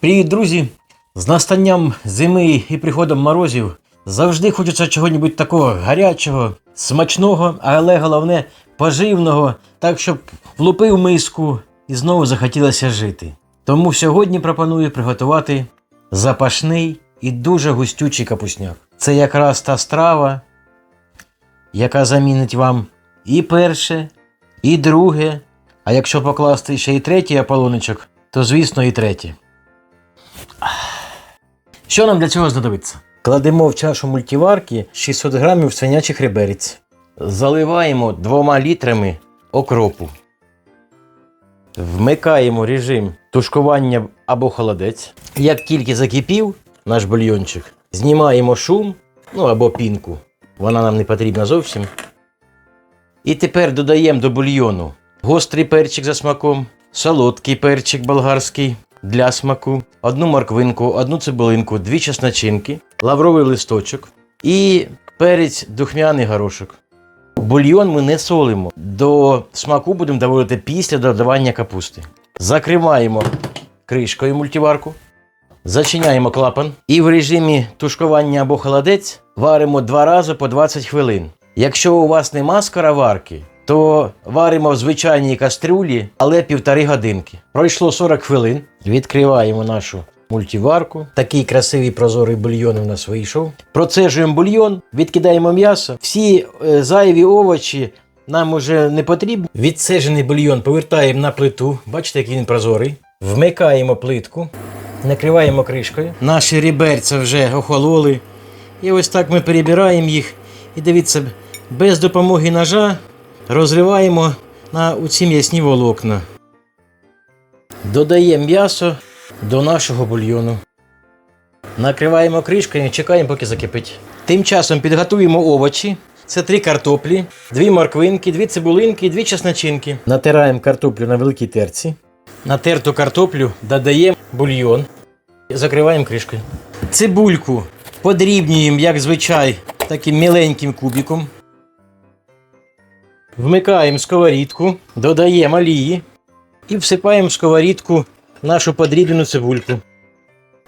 Привіт, друзі! З настанням зими і приходом морозів завжди хочеться чогось такого гарячого, смачного, але головне поживного, так щоб влупив миску і знову захотілося жити. Тому сьогодні пропоную приготувати запашний і дуже густючий капусняк. Це якраз та страва, яка замінить вам і перше, і друге. А якщо покласти ще і третій аполоночок, то звісно і третє. Що нам для цього знадобиться? Кладемо в чашу мультиварки 600 грамів свинячих реберець. Заливаємо двома літрами окропу. Вмикаємо режим тушкування або холодець. Як тільки закипів наш бульйончик, знімаємо шум, ну або пінку. Вона нам не потрібна зовсім. І тепер додаємо до бульйону гострий перчик за смаком, солодкий перчик болгарський для смаку, одну морквинку, одну цибулинку, дві чесночинки, лавровий листочок і перець духмяний горошок. Бульйон ми не солимо. До смаку будемо доводити після додавання капусти. Закриваємо кришкою мультиварку, зачиняємо клапан і в режимі тушкування або холодець варимо два рази по 20 хвилин. Якщо у вас нема скороварки, то варимо в звичайній кастрюлі, але півтори годинки. Пройшло 40 хвилин. Відкриваємо нашу мультиварку. Такий красивий прозорий бульйон у нас вийшов. Процежуємо бульйон, відкидаємо м'ясо. Всі е, зайві овочі нам уже не потрібні. Відсежений бульйон повертаємо на плиту. Бачите, який він прозорий. Вмикаємо плитку, накриваємо кришкою. Наші ріберця вже охололи. І ось так ми перебираємо їх. І дивіться, без допомоги ножа розриваємо на оці м'ясні волокна. Додаємо м'ясо до нашого бульйону. Накриваємо кришкою і чекаємо, поки закипить. Тим часом підготуємо овочі. Це три картоплі, дві морквинки, дві цибулинки, дві чесночинки. Натираємо картоплю на великій терці. Натерту картоплю додаємо бульйон. Закриваємо кришкою. Цибульку подрібнюємо, як звичай, таким міленьким кубиком. Вмикаємо сковорідку, додаємо олії і всипаємо в сковорідку нашу подрібну цибульку.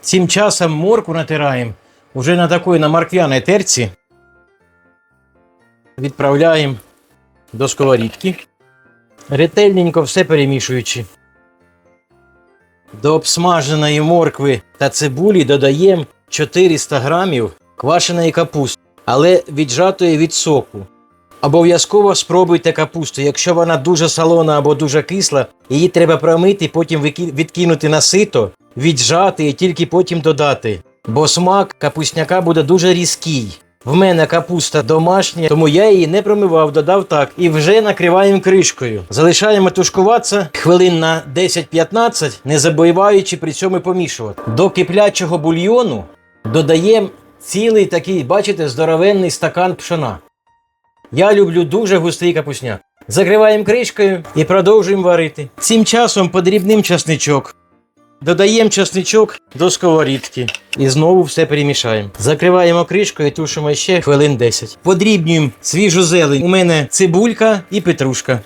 Цим часом морку натираємо уже на такій на морквяній терці. Відправляємо до сковорідки, ретельненько все перемішуючи. До обсмаженої моркви та цибулі додаємо 400 грамів квашеної капусти, але віджатої від соку. Обов'язково спробуйте капусту. Якщо вона дуже солона або дуже кисла, її треба промити, потім відкинути на сито, віджати і тільки потім додати. Бо смак капусняка буде дуже різкий. В мене капуста домашня, тому я її не промивав, додав так. І вже накриваємо кришкою. Залишаємо тушкуватися хвилин на 10-15, не забуваючи при цьому помішувати. До киплячого бульйону додаємо цілий такий, бачите, здоровенний стакан пшона. Я люблю дуже густий капусняк. Закриваємо кришкою і продовжуємо варити. Цим часом подрібним часничок. Додаємо часничок до сковорідки і знову все перемішаємо. Закриваємо кришкою і тушимо ще хвилин 10. Подрібнюємо свіжу зелень. У мене цибулька і петрушка.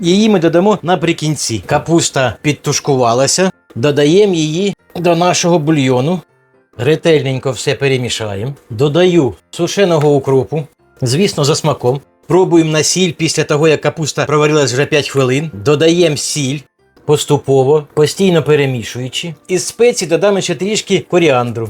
Її ми додамо наприкінці. Капуста підтушкувалася. Додаємо її до нашого бульйону. Ретельненько все перемішаємо. Додаю сушеного укропу. Звісно, за смаком. Пробуємо на сіль після того, як капуста проварилась вже 5 хвилин. Додаємо сіль поступово, постійно перемішуючи. Із спецій додам ще трішки коріандру.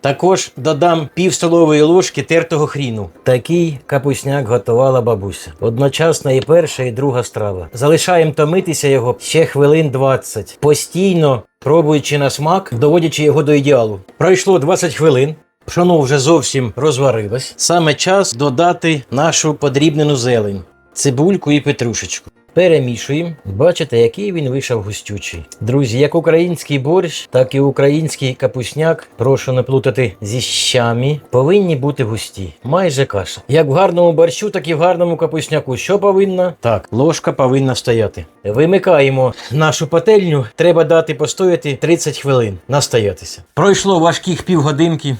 Також додам пів столової ложки тертого хріну. Такий капусняк готувала бабуся. Одночасно і перша, і друга страва. Залишаємо томитися його ще хвилин 20, постійно пробуючи на смак, доводячи його до ідеалу. Пройшло 20 хвилин. Пшоно вже зовсім розварилось. Саме час додати нашу подрібнену зелень, цибульку і петрушечку. Перемішуємо. Бачите, який він вийшов густючий. Друзі, як український борщ, так і український капусняк, прошу не плутати зі щами, повинні бути густі. Майже каша. Як в гарному борщу, так і в гарному капусняку. Що повинна? Так, ложка повинна стояти. Вимикаємо нашу пательню. Треба дати постояти 30 хвилин. Настоятися. Пройшло важких півгодинки.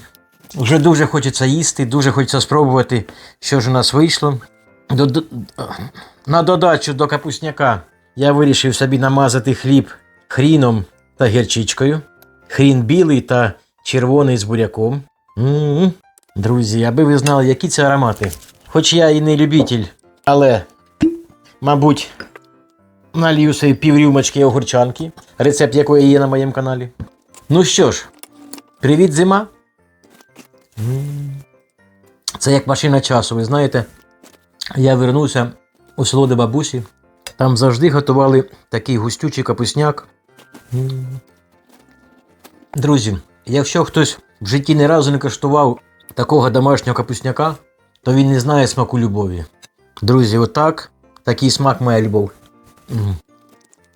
Вже дуже хочеться їсти, дуже хочеться спробувати, що ж у нас вийшло. До, на додачу до капусняка я вирішив собі намазати хліб хріном та гірчичкою. хрін білий та червоний з буряком. м Друзі, аби ви знали, які це аромати. Хоч я і не любитель, але, мабуть, налью собі піврюмочки огурчанки, рецепт якої є на моєму каналі. Ну що ж, привіт, зима. Це як машина часу, ви знаєте. Я вернувся у село до бабусі. Там завжди готували такий густючий капусняк. Друзі, якщо хтось в житті ні разу не коштував такого домашнього капусняка, то він не знає смаку любові. Друзі, отак, такий смак моя любов.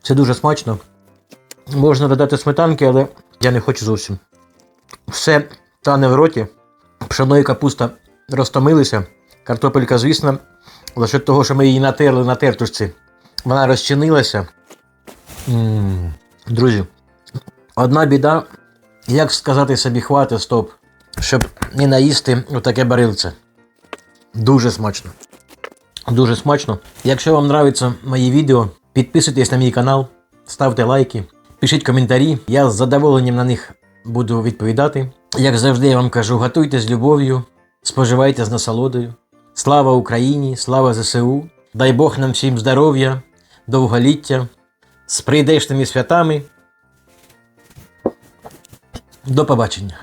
Це дуже смачно. Можна додати сметанки, але я не хочу зовсім. Все тане в роті, пшено і капуста розтомилися. Картопелька, звісно, счет того, що ми її натерли на тертушці, вона розчинилася. М, Друзі, одна біда, як сказати собі хвати, стоп, щоб не наїсти отаке барилце. Дуже смачно. Дуже смачно. Якщо вам нравиться мої відео, підписуйтесь на мій канал, ставте лайки, пишіть коментарі. Я з задоволенням на них буду відповідати. Як завжди, я вам кажу, готуйте з любов'ю, споживайте з насолодою. Слава Україні, слава ЗСУ! Дай Бог нам всім здоров'я, довголіття, з прийдешними святами. До побачення!